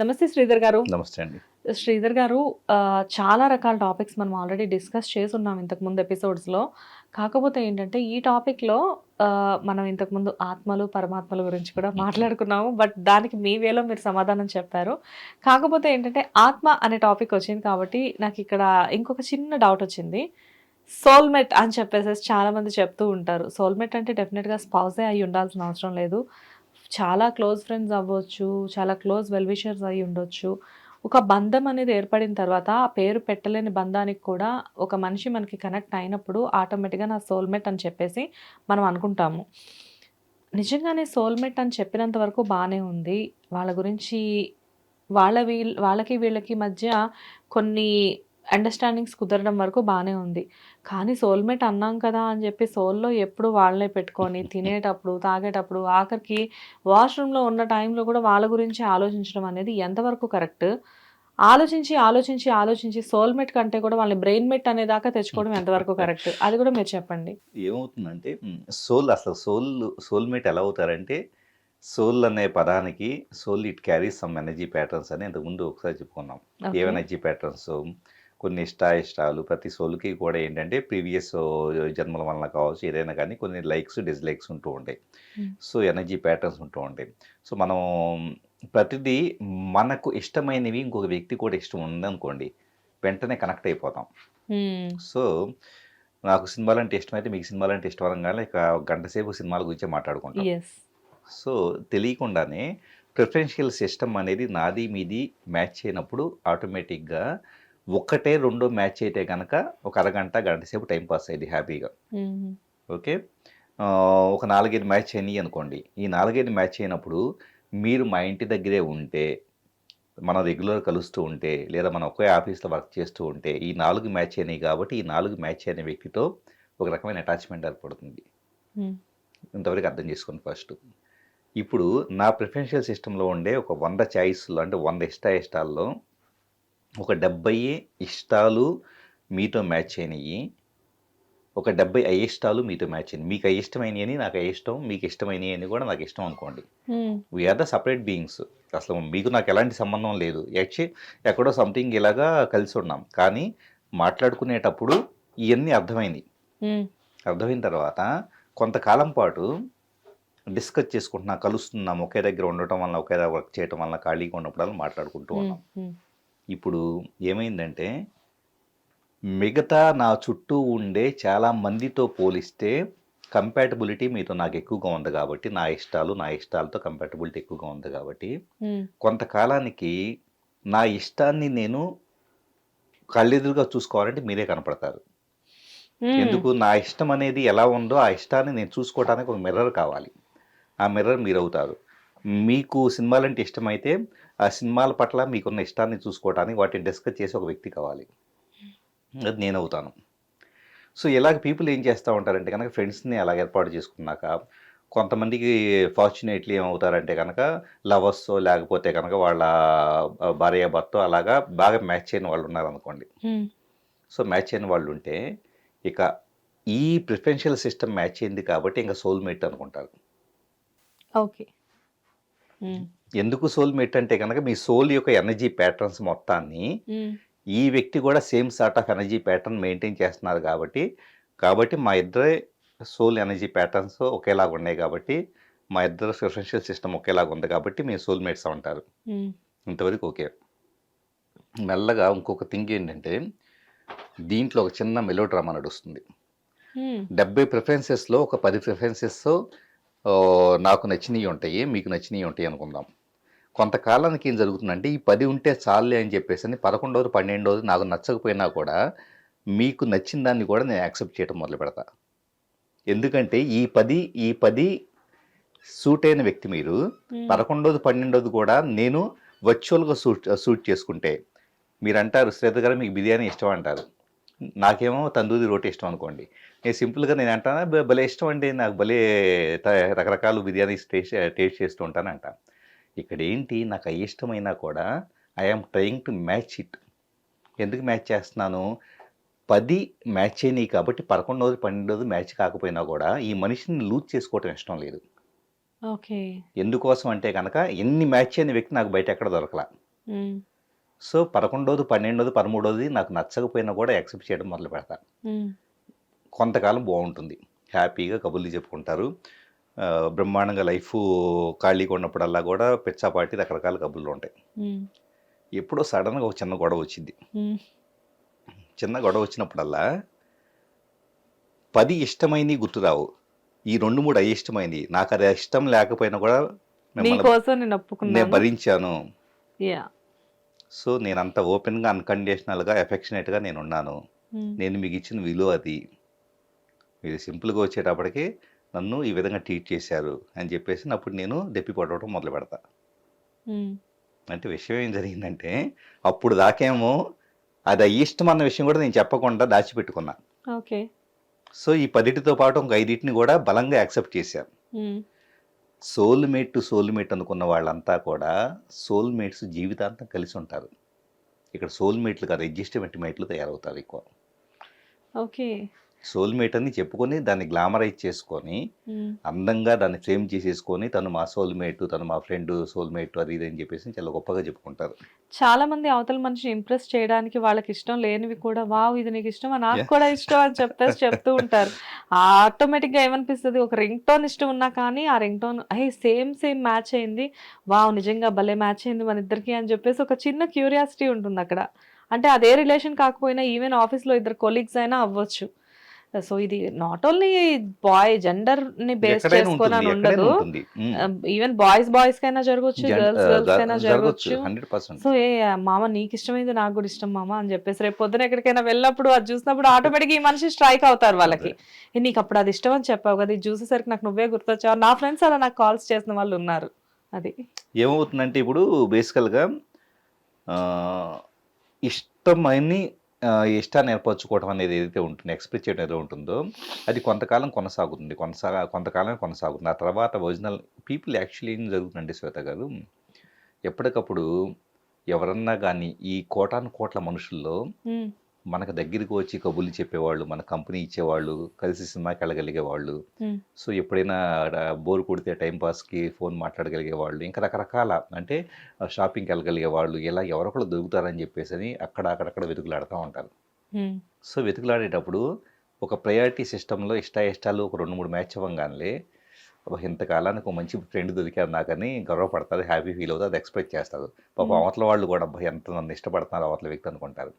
నమస్తే శ్రీధర్ గారు. నమస్తే అండి. శ్రీధర్ గారు చాలా రకాల టాపిక్స్ మనం ఆల్రెడీ డిస్కస్ చేసున్నాం ఇంతకుముందు ఎపిసోడ్స్లో కాకపోతే ఏంటంటే ఈ టాపిక్లో మనం ఇంతకుముందు ఆత్మలు పరమాత్మల గురించి కూడా మాట్లాడుకున్నాము. బట్ దానికి మీ వేలో మీరు సమాధానం చెప్పారు. కాకపోతే ఏంటంటే ఆత్మ అనే టాపిక్ వచ్చింది కాబట్టి నాకు ఇక్కడ ఇంకొక చిన్న డౌట్ వచ్చింది. సోల్మేట్ అని చెప్పేసి చాలా మంది చెప్తూ ఉంటారు. సోల్మేట్ అంటే డెఫినెట్గా స్పౌసే అయి ఉండాల్సిన అవసరం లేదు. చాలా క్లోజ్ ఫ్రెండ్స్ అవ్వచ్చు చాలా క్లోజ్ వెల్విషర్స్ అయి ఉండొచ్చు. ఒక బంధం అనేది ఏర్పడిన తర్వాత ఆ పేరు పెట్టలేని బంధానికి కూడా ఒక మనిషి మనకి కనెక్ట్ అయినప్పుడు ఆటోమేటిక్గా నా సోల్మేట్ అని చెప్పేసి మనం అనుకుంటాము. నిజంగానే సోల్మేట్ అని చెప్పినంత వరకు బాగానే ఉంది. వాళ్ళ గురించి వాళ్ళ వీళ్ళ వాళ్ళకి వీళ్ళకి మధ్య కొన్ని అండర్స్టాండింగ్స్ కుదరడం వరకు బాగానే ఉంది. కానీ సోల్మేట్ అన్నాం కదా అని చెప్పి సోల్లో ఎప్పుడు వాళ్ళనే పెట్టుకొని తినేటప్పుడు తాగేటప్పుడు ఆఖరికి వాష్రూమ్లో ఉన్న టైంలో కూడా వాళ్ళ గురించి ఆలోచించడం అనేది ఎంతవరకు కరెక్ట్ ఆలోచించి ఆలోచించి ఆలోచించి సోల్మేట్ కంటే కూడా వాళ్ళని బ్రెయిన్ మెట్ అనే దాకా తెచ్చుకోవడం ఎంతవరకు కరెక్ట్ అది కూడా మీరు చెప్పండి. ఏమవుతుందంటే సోల్ అసలు సోల్ సోల్మేట్ ఎలా అవుతారంటే సోల్ అనే పదానికి soul it carry some energy patterns అని ఇంతకుముందు ఒకసారి చెప్పుకున్నాం. ఏ ఎనర్జీ ప్యాటర్న్స్ కొన్ని ఇష్ట ఇష్టాలు ప్రతి సోల్కి కూడా ఏంటంటే ప్రీవియస్ జన్మల వలన కావచ్చు ఏదైనా కానీ కొన్ని లైక్స్ డిస్లైక్స్ ఉంటూ ఉంటాయి. సో ఎనర్జీ ప్యాటర్న్స్ ఉంటూ ఉంటాయి. సో మనం ప్రతిదీ మనకు ఇష్టమైనవి ఇంకొక వ్యక్తి కూడా ఇష్టం ఉందనుకోండి వెంటనే కనెక్ట్ అయిపోతాం. సో నాకు సినిమాలు అంటే ఇష్టం అయితే మీకు సినిమాలు అంటే ఇష్టం అనగానే ఇక ఒక గంట సేపు సినిమాల గురించే మాట్లాడుకుంటాం. సో తెలియకుండానే ప్రిఫరెన్షియల్ సిస్టమ్ అనేది నాది మీది మ్యాచ్ అయినప్పుడు ఆటోమేటిక్గా ఒక్కటే రెండో మ్యాచ్ అయితే కనుక ఒక అరగంట గంట సేపు టైం పాస్ అయ్యింది హ్యాపీగా. ఓకే? ఒక నాలుగైదు మ్యాచ్ అయినాయి అనుకోండి. ఈ నాలుగైదు మ్యాచ్ అయినప్పుడు మీరు మా ఇంటి దగ్గరే ఉంటే మనం రెగ్యులర్ కలుస్తూ ఉంటే లేదా మనం ఒకే ఆఫీస్లో వర్క్ చేస్తూ ఉంటే ఈ నాలుగు మ్యాచ్ అయినాయి కాబట్టి ఈ నాలుగు మ్యాచ్ అయిన వ్యక్తితో ఒక రకమైన అటాచ్మెంట్ ఏర్పడుతుంది. ఇంతవరకు అర్థం చేసుకోండి ఫస్ట్. ఇప్పుడు నా ప్రిఫరెన్షియల్ సిస్టంలో ఉండే ఒక వంద చాయిస్లో అంటే వంద ఇష్ట ఇష్టాల్లో ఒక డెబ్బై ఇష్టాలు మీతో మ్యాచ్ అయినాయి ఒక డెబ్బై అయిష్టాలు మీతో మ్యాచ్ అయినాయి మీకు అయిష్టమైనవి అని నాకు అయిష్టం మీకు ఇష్టమైనవి అని కూడా నాకు ఇష్టం అనుకోండి. వీఆర్ ద సపరేట్ బీయింగ్స్ అసలు మీకు నాకు ఎలాంటి సంబంధం లేదు యాక్చువల్లీ ఎక్కడో సంథింగ్ ఇలాగా కలిసి ఉన్నాం కానీ మాట్లాడుకునేటప్పుడు ఇవన్నీ అర్థమైంది. అర్థమైన తర్వాత కొంతకాలం పాటు డిస్కస్ చేసుకుంటున్నా కలుస్తున్నాం ఒకే దగ్గర ఉండటం వల్ల ఒకే దగ్గర వర్క్ చేయటం వల్ల ఖాళీగా ఉన్నప్పుడు మాట్లాడుకుంటూ. ఉన్నాం. ఇప్పుడు ఏమైందంటే మిగతా నా చుట్టూ ఉండే చాలా మందితో పోలిస్తే కంపాటబిలిటీ మీతో నాకు ఎక్కువగా ఉంది కాబట్టి నా ఇష్టాలు నా ఇష్టాలతో కంపాటబిలిటీ ఎక్కువగా ఉంది కాబట్టి. కొంతకాలానికి నా ఇష్టాన్ని నేను కళ్ళెదురుగా చూసుకోవాలంటే మీరే కనపడతారు. ఎందుకు నా ఇష్టం అనేది ఎలా ఉందో ఆ ఇష్టాన్ని నేను చూసుకోవడానికి ఒక మిర్రర్ కావాలి ఆ మిర్రర్ మీరు అవుతారు మీకు సినిమాలంటే ఇష్టమైతే ఆ సినిమాల పట్ల మీకున్న ఇష్టాన్ని చూసుకోవడానికి వాటిని డిస్కస్ చేసే ఒక వ్యక్తి కావాలి. అది నేను అవుతాను సో ఇలాగ పీపుల్ ఏం చేస్తూ ఉంటారంటే కనుక ఫ్రెండ్స్ని అలా ఏర్పాటు చేసుకున్నాక కొంతమందికి ఫార్చునేట్లీ ఏమవుతారంటే కనుక లవర్స్ లేకపోతే కనుక వాళ్ళ భార్య భర్త అలాగా బాగా మ్యాచ్ అయిన వాళ్ళు ఉన్నారనుకోండి. Hmm. సో మ్యాచ్ అయిన వాళ్ళు ఉంటే ఇక ఈ ప్రిఫరెన్షియల్ సిస్టమ్ మ్యాచ్ అయింది కాబట్టి ఇంకా సోల్మేట్ అనుకుంటారు. ఓకే. Hmm. ఎందుకు సోల్మేట్ అంటే కనుక మీ సోల్ యొక్క ఎనర్జీ ప్యాటర్న్స్ మొత్తాన్ని. ఈ వ్యక్తి కూడా same sort of energy pattern maintain చేస్తున్నారు కాబట్టి కాబట్టి మా ఇద్దరే సోల్ ఎనర్జీ ప్యాటర్న్స్ ఒకేలాగా ఉన్నాయి కాబట్టి మా ఇద్దరు ప్రిఫరెన్షియల్ సిస్టమ్ ఒకేలాగా ఉంది కాబట్టి మీ సోల్మేట్స్ అంటారు. ఇంతవరకు ఓకే మెల్లగా ఇంకొక థింగ్ ఏంటంటే దీంట్లో ఒక చిన్న మెలో డ్రామా నడుస్తుంది. డెబ్బై ప్రిఫరెన్సెస్లో ఒక పది ప్రిఫరెన్సెస్ నాకు నచ్చినవి ఉంటాయి మీకు నచ్చినవి ఉంటాయి అనుకుందాం కొంతకాలానికి ఏం జరుగుతుందంటే ఈ పది ఉంటే చాలే అని చెప్పేసి అని పదకొండవది పన్నెండవది నాకు నచ్చకపోయినా కూడా మీకు నచ్చిన దాన్ని కూడా నేను యాక్సెప్ట్ చేయడం మొదలు పెడతా. ఎందుకంటే ఈ పది ఈ పది సూట్ అయిన వ్యక్తి మీరు. పదకొండోది పన్నెండోది కూడా నేను వర్చువల్గా సూట్ సూట్ చేసుకుంటే మీరు అంటారు శ్రద్ధ గారు మీకు బిర్యానీ ఇష్టం అంటారు. నాకేమో తందూరి రోటీ ఇష్టం అనుకోండి. నేను సింపుల్గా నేను అంటానా "భ- భలే ఇష్టం అండి నాకు భలే రకరకాల బిర్యానీస్ టేస్ట్ టేస్ట్ చేస్తూ ఉంటాను అంట. ఇక్కడ ఏంటి నాకు అవి ఇష్టమైనా కూడా I'm trying to match it ఎందుకు మ్యాచ్ చేస్తున్నాను? పది మ్యాచ్ అయినాయి కాబట్టి పదకొండవది పన్నెండవది మ్యాచ్ కాకపోయినా కూడా ఈ మనిషిని లూజ్ చేసుకోవటం ఇష్టం లేదు. ఓకే. ఎందుకోసం అంటే కనుక ఎన్ని మ్యాచ్ అయిన వ్యక్తి నాకు బయట ఎక్కడ దొరకలా. సో పదకొండోది పన్నెండోది పదమూడోది నాకు నచ్చకపోయినా కూడా యాక్సెప్ట్ చేయడం మొదలు పెడతా కొంతకాలం బాగుంటుంది. హ్యాపీగా కబుర్లు చెప్పుకుంటారు. బ్రహ్మాండంగా లైఫ్ ఖాళీగా ఉన్నప్పుడల్లా కూడా పిచ్చాపాటి రకరకాల కబుర్లు ఉంటాయి. ఎప్పుడో సడన్గా ఒక చిన్న గొడవ వచ్చింది. చిన్న గొడవ వచ్చినప్పుడల్లా పది ఇష్టమైనవి గుర్తురావు ఈ రెండు మూడు అయిష్టమైనవి నాకు అది ఇష్టం లేకపోయినా కూడా నేను భరించాను. సో నేను అంత ఓపెన్గా అన్కండిషనల్గా ఎఫెక్షనేట్గా నేను ఉన్నాను నేను మీకు ఇచ్చిన విలువ అది. మీరు సింపుల్గా వచ్చేటప్పటికి నన్ను ఈ విధంగా ట్రీట్ చేశారు అని చెప్పేసి అప్పుడు నేను దెప్పి పడవడం మొదలు పెడతా. అంటే విషయం ఏం జరిగిందంటే అప్పుడు దాకేమో అది అయిష్టం అన్న విషయం కూడా నేను చెప్పకుండా దాచిపెట్టుకున్నా. ఓకే. సో ఈ పదిటితో పాటు ఒక ఐదింటిని కూడా బలంగా యాక్సెప్ట్ చేశాను సోల్మేట్ టు సోల్మేట్ అనుకున్న వాళ్ళంతా కూడా సోల్మేట్స్ జీవితాంతం కలిసి ఉంటారు. ఇక్కడ సోల్మేట్లు కాదు అడ్జస్ట్మెంట్ మేట్లు తయారవుతారు ఎక్కువ. ఓకే. సోల్మేట్ అని చెప్పుకొని దాన్ని గ్లామరైజ్ చేసుకొని అందంగా దాన్ని ఫ్రేమ్ చేసేసుకొని తను మా సోల్మేట్ తను మా ఫ్రెండ్ సోల్మేట్ అది ఇది అని చెప్పేసి చాలా గొప్పగా చెప్పుకుంటారు. చాలా మంది అవతల మనిషిని ఇంప్రెస్ చేయడానికి వాళ్ళకి ఇష్టం లేనివి కూడా వావ్ ఇది నీకు ఇష్టమా? నాకు. కూడా ఇష్టం అని చెప్పేసి చెప్తూ ఉంటారు. ఆటోమేటిక్గా ఏమనిపిస్తుంది? ఒక రింగ్ టోన్ ఇష్టం ఉన్నా కానీ ఆ రింగ్ టోన్ అయ్యి సేమ్ సేమ్ మ్యాచ్ అయింది. వావ్ నిజంగా భలే మ్యాచ్ అయింది మన ఇద్దరికి అని చెప్పేసి ఒక చిన్న క్యూరియాసిటీ ఉంటుంది అక్కడ. అంటే అదే రిలేషన్ కాకపోయినా ఈవెన్ ఆఫీస్లో ఇద్దరు కొలీగ్స్ అయినా అవ్వచ్చు. సో ఇది నాట్ ఓన్లీ బాయ్ జెండర్ని బేస్ చేసుకొని ఉండదు. ఈవెన్ బాయ్స్ బాయ్స్ కైనా జరగవచ్చు గర్ల్స్ గర్ల్స్ కైనా జరగచ్చు జరగవచ్చు సో ఏ మామ నీకు ఇష్టమైంది నాకు కూడా ఇష్టం మామ అని చెప్పేసి రేపు పొద్దున ఎక్కడికైనా వెళ్ళినప్పుడు అది చూసినప్పుడు ఆటోమేటిక్ ఈ మనిషి స్ట్రైక్ అవుతారు వాళ్ళకి. నీకు అప్పుడు అది ఇష్టం అని చెప్పావు కదా ఇది చూసేసరికి నాకు నువ్వే గుర్తొచ్చావు. నా ఫ్రెండ్స్ అలా నాకు కాల్స్ చేసిన వాళ్ళు ఉన్నారు. అది. ఏమవుతుందంటే ఇప్పుడు బేసికల్గా ఇష్టమైన ఆ, ఇష్టాన్ని ఏర్పరచుకోవడం అనేది ఏదైతే ఉంటుంది ఎక్స్ప్రెస్ చేయడం ఏదో ఉంటుందో అది కొంతకాలం కొనసాగుతుంది. కొనసాగ కొంతకాలం కొనసాగుతుంది. ఆ తర్వాత ఒరిజినల్ పీపుల్ యాక్చువల్లీ ఏం జరుగుతుందండి శ్వేత గారు ఎప్పటికప్పుడు ఎవరన్నా కానీ ఈ కోటాను కోట్ల మనుషుల్లో మనకు దగ్గరికి వచ్చి కబుర్లు చెప్పేవాళ్ళు మన కంపెనీ ఇచ్చేవాళ్ళు కలిసి సినిమాకి వెళ్ళగలిగే వాళ్ళు ఉమ్, సో ఎప్పుడైనా బోర్ కొడితే టైంపాస్కి ఫోన్ మాట్లాడగలిగే వాళ్ళు ఇంకా రకరకాల అంటే షాపింగ్కి వెళ్ళగలిగే వాళ్ళు ఇలా ఎవరొకరు దొరుకుతారని చెప్పేసి అని అక్కడ అక్కడక్కడ వెతుకులాడుతూ ఉంటారు. సో వెతుకులాడేటప్పుడు ఒక ప్రయారిటీ సిస్టంలో ఇష్ట ఇష్టాలు ఒక రెండు మూడు మ్యాచ్ అవ్వగానే ఇంతకాలానికి ఒక మంచి ఫ్రెండ్ దొరికారు నాకని గర్వపడతారు హ్యాపీ ఫీల్ అవుతుంది అది ఎక్స్పెక్ట్ చేస్తారు. పాప. అవతల వాళ్ళు కూడా అబ్బా ఎంత నన్ను ఇష్టపడుతున్నారు అవతల వ్యక్తి అనుకుంటారు.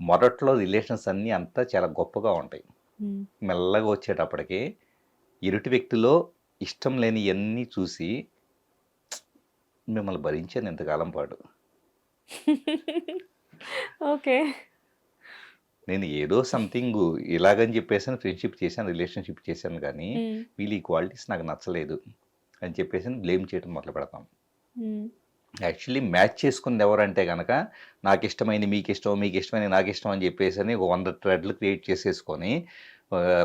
మొదట్లో రిలేషన్స్ అన్నీ అంతా చాలా గొప్పగా ఉంటాయి. మెల్లగా వచ్చేటప్పటికి ఇరుటి వ్యక్తిలో ఇష్టం లేని ఇవన్నీ చూసి మిమ్మల్ని భరించాను ఇంతకాలం పాటు. ఓకే. నేను ఏదో సంథింగ్ ఇలాగని చెప్పేసి ఫ్రెండ్షిప్ చేశాను రిలేషన్షిప్ చేశాను కానీ వీళ్ళు ఈ క్వాలిటీస్ నాకు నచ్చలేదు అని చెప్పేసి బ్లేమ్ చేయడం మొదలు పెడతాం. యాక్చువల్లీ మ్యాచ్ చేసుకుంది ఎవరంటే కనుక నాకు ఇష్టమైంది మీకు ఇష్టం మీకు ఇష్టమైంది నాకు ఇష్టం అని చెప్పేసి అని ఒక వంద థ్రెడ్లు క్రియేట్ చేసేసుకొని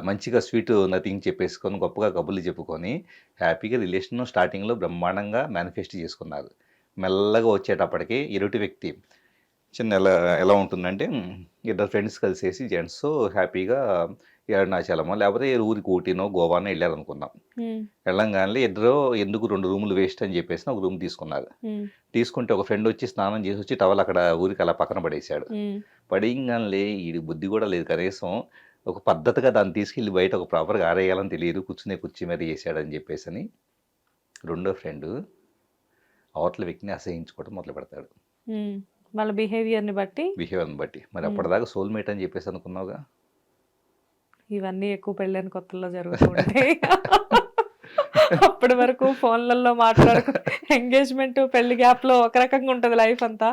మంచిగా స్వీట్ నథింగ్ చెప్పేసుకొని గొప్పగా కబుర్లు చెప్పుకొని హ్యాపీగా రిలేషన్ స్టార్టింగ్లో బ్రహ్మాండంగా మేనిఫెస్ట్ చేసుకున్నారు. మెల్లగా వచ్చేటప్పటికి ఇరుటి వ్యక్తి చిన్న ఎలా ఎలా ఉంటుందంటే ఇద్దరు ఫ్రెండ్స్ కలిసేసి జెంట్స్ హ్యాపీగా అరుణాచలమో లేకపోతే ఏ ఊరికి ఊటీనో గోవానో ఉమ్, వెళ్ళంగానే ఇద్దరు ఎందుకు రెండు రూములు వేస్ట్ అని చెప్పేసి ఒక రూమ్ తీసుకున్నారు. తీసుకుంటే ఒక ఫ్రెండ్ వచ్చి స్నానం చేసి వచ్చి టవల్ అక్కడ ఊరికి అలా పక్కన పడేశాడు. ఉమ్, పడింగానే ఈ బుద్ధి కూడా లేదు. కనీసం ఒక పద్ధతిగా దాన్ని తీసుకెళ్ళి బయట ఒక ప్రాపర్గా ఆరేయాలని తెలియదు. కూర్చునే కుర్చీ మీద చేశాడని చెప్పేసి అని రెండో ఫ్రెండ్ అవతల వ్యక్తిని అసహించుకోవడం మొదలు పెడతాడు. వాళ్ళ బిహేవియర్ని బట్టి. బిహేవియర్ని బట్టి. మరి. అప్పటిదాకా సోల్మేట్ అని చెప్పేసి అనుకున్నావుగా? ఇవన్నీ ఎక్కువ పెళ్ళైన కొత్తలో జరుగుతూ ఉంటాయి. అప్పటి వరకు ఫోన్లలో మాట్లాడుకు ఎంగేజ్మెంట్ పెళ్ళి గ్యాప్లో ఒక రకంగా ఉంటది లైఫ్ అంతా.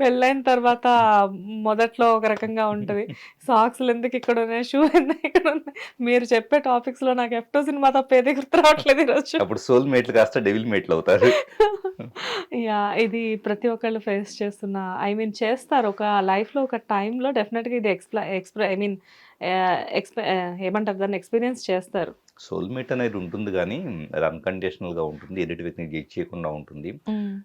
పెళ్ళైన తర్వాత మొదట్లో ఒక రకంగా ఉంటది. సాక్స్లు ఎందుకు ఇక్కడ ఉన్నాయి? షూ ఎందుకు ఇక్కడ ఉన్నాయి? మీరు చెప్పే టాపిక్స్లో నాకు ఎఫ్టో సినిమా తప్ప ఏది గుర్తు రావట్లేదు ఈరోజు. అప్పుడు సోల్మేట్లు కాస్త డెవిల్ మేట్లు అవుతారు. యా ఇది ప్రతి ఒక్కళ్ళు ఫేస్ చేస్తున్న ఐ మీన్ చేస్తారు. ఒక లైఫ్లో ఒక time లో డెఫినెట్గా ఇది ఎక్స్ప్లా ఎక్స్ప్రె ఐ మీన్ ఎక్స్పె ఏమంటారు? దాన్ని ఎక్స్పీరియన్స్ చేస్తారు. సోల్మేట్ అనేది ఉంటుంది కానీ అది అన్కండిషనల్గా ఉంటుంది. ఎదుటి వ్యక్తిని జడ్జ్ చేయకుండా ఉంటుంది.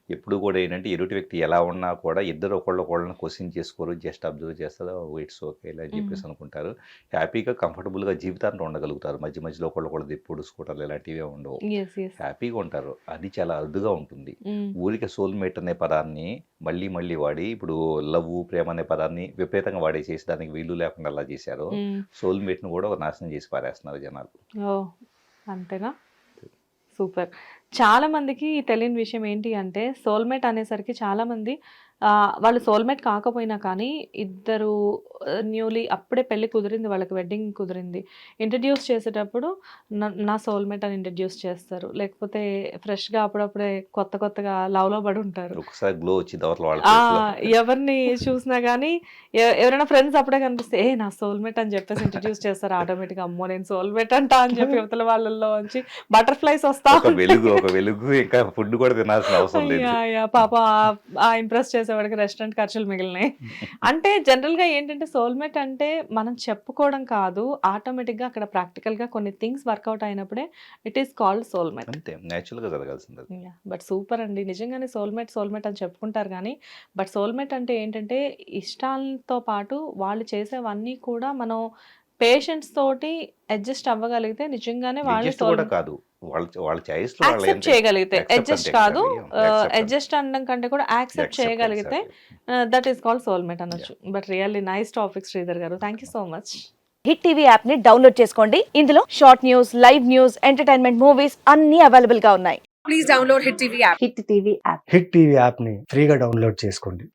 ఎప్పుడు కూడా ఏంటంటే ఎదుటి వ్యక్తి ఎలా ఉన్నా కూడా ఇద్దరు ఒకళ్ళు ఒకళ్ళని క్వశ్చన్ చేసుకోరు. జస్ట్ అబ్జర్వ్ చేస్తారు? ఇట్స్ ఓకే ఇలా అని చెప్పేసి అనుకుంటారు. హ్యాపీగా కంఫర్టబుల్గా జీవితాంతం ఉండగలుగుతారు. మధ్య మధ్యలో ఒకళ్ళు ఒకళ్ళు దిప్పుడు స్కూటర్లు ఇలాంటివే ఉండవు. Yes, yes. హ్యాపీగా ఉంటారు. అది చాలా అరుదుగా ఉంటుంది. ఊరికే సోల్మేట్ అనే పదాన్ని మళ్ళీ మళ్ళీ వాడి ఇప్పుడు లవ్ ప్రేమ అనే పదాన్ని విపరీతంగా వాడేసేసి దానికి వీలు లేకుండా అలా చేశారు. సోల్మేట్ను కూడా ఒక నాశనం చేసి పారేస్తున్నారు జనాలు. అంతేనా? సూపర్. చాలా మందికి తెలియని విషయం ఏంటి అంటే సోల్మేట్ అనేసరికి చాలా మంది వాళ్ళు సోల్మేట్ కాకపోయినా కానీ ఇద్దరు న్యూలీ అప్పుడే పెళ్ళి కుదిరింది వాళ్ళకి వెడ్డింగ్ కుదిరింది. ఇంట్రడ్యూస్ చేసేటప్పుడు నా- సోల్మేట్ అని ఇంట్రడ్యూస్ చేస్తారు. లేకపోతే ఫ్రెష్గా అప్పుడప్పుడే కొత్త కొత్తగా లవ్లో పడి ఉంటారు. ఒకసారి గ్లో. ఎవరిని చూసినా కానీ ఎవరైనా ఫ్రెండ్స్ అప్పుడే కనిపిస్తే ఏ నా సోల్మేట్ అని చెప్పేసి ఇంట్రడ్యూస్ చేస్తారు ఆటోమేటిక్ అమ్మో నేను సోల్మేట్ అంట అని చెప్పి యువతల వాళ్ళల్లో వచ్చి బటర్ఫ్లైస్ వస్తా వెలుగు ఒక వెలుగు ఇంకా ఫుడ్ కూడా తినాల్సిన అవసరం లేదు. పాప ఆ- ఇంప్రెస్ చేసేవాడికి రెస్టారెంట్ ఖర్చులు మిగిలినాయి. అంటే జనరల్గా ఏంటంటే సోల్మేట్ అంటే మనం చెప్పుకోవడం కాదు ఆటోమేటిక్గా అక్కడ ప్రాక్టికల్గా కొన్ని థింగ్స్ వర్కౌట్ అయినప్పుడే ఇట్ ఈస్ కాల్డ్ సోల్మేట్ అంతే natural గా జరగాల్సింది. బట్ సూపర్ అండి. నిజంగానే సోల్మేట్ సోల్మేట్ అని చెప్పుకుంటారు కానీ బట్ సోల్మేట్ అంటే ఏంటంటే ఇష్టాలతో పాటు వాళ్ళు చేసేవన్నీ కూడా మనం పేషెంట్స్ తోటి అడ్జస్ట్ అవ్వగలిగితే నిజంగానే వాళ్ళు కాదు. వాళ్ళ వాళ్ళ చాయిస్లో వాళ్ళు యాక్సెప్ట్ చేయగలిగితే. అడ్జస్ట్ కాదు. అడ్జస్ట్ అనడం కంటే కూడా యాక్సెప్ట్ చేయగలిగితే. దట్ ఈస్ కాల్డ్ సోల్మేట్ అనొచ్చు. But really nice topic Sridhar గారు. Thank you so much hit TV యాప్ని డౌన్లోడ్ చేసుకోండి. ఇందులో short news live news entertainment movies అన్ని అవైలబుల్గా ఉన్నాయి. Please download Hit TV app. Hit TV app hit TV యాప్ని ఫ్రీగా డౌన్లోడ్ చేసుకోండి.